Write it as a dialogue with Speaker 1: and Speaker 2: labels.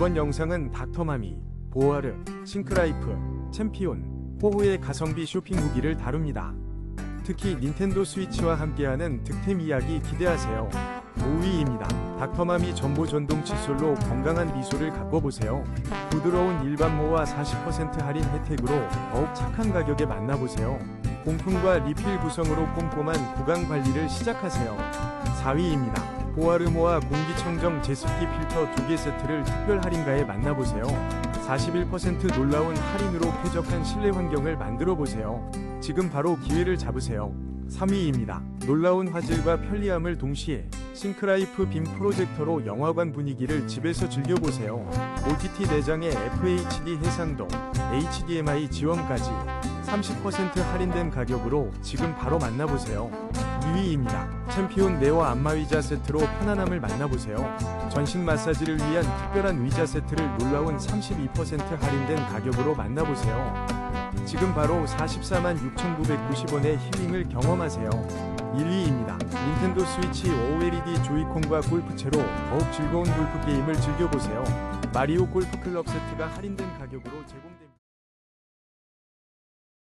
Speaker 1: 이번 영상은 닥터마미, 보아르, 싱크라이프, 챔피온, 호후의 가성비 쇼핑 후기를 다룹니다. 특히 닌텐도 스위치와 함께하는 득템 이야기 기대하세요. 5위입니다. 닥터마미 전보 전동 칫솔로 건강한 미소를 가꿔보세요. 부드러운 일반 모와 40% 할인 혜택으로 더욱 착한 가격에 만나보세요. 공품과 리필 구성으로 꼼꼼한 구강 관리를 시작하세요. 4위입니다. 보아르모와 공기청정 제습기 필터 2개 세트를 특별 할인가에 만나보세요. 41% 놀라운 할인으로 쾌적한 실내 환경을 만들어 보세요. 지금 바로 기회를 잡으세요. 3위입니다. 놀라운 화질과 편리함을 동시에 싱크라이프 빔 프로젝터로 영화관 분위기를 집에서 즐겨보세요. OTT 내장에 FHD 해상도, HDMI 지원까지 30% 할인된 가격으로 지금 바로 만나보세요. 2위입니다. 챔피온 네와 안마 의자 세트로 편안함을 만나보세요. 전신 마사지를 위한 특별한 의자 세트를 놀라운 32% 할인된 가격으로 만나보세요. 지금 바로 44만 6,990원의 힐링을 경험하세요. 1위입니다. 닌텐도 스위치 OLED 조이콘과 골프채로 더욱 즐거운 골프 게임을 즐겨보세요. 마리오 골프 클럽 세트가 할인된 가격으로 제공됩니다.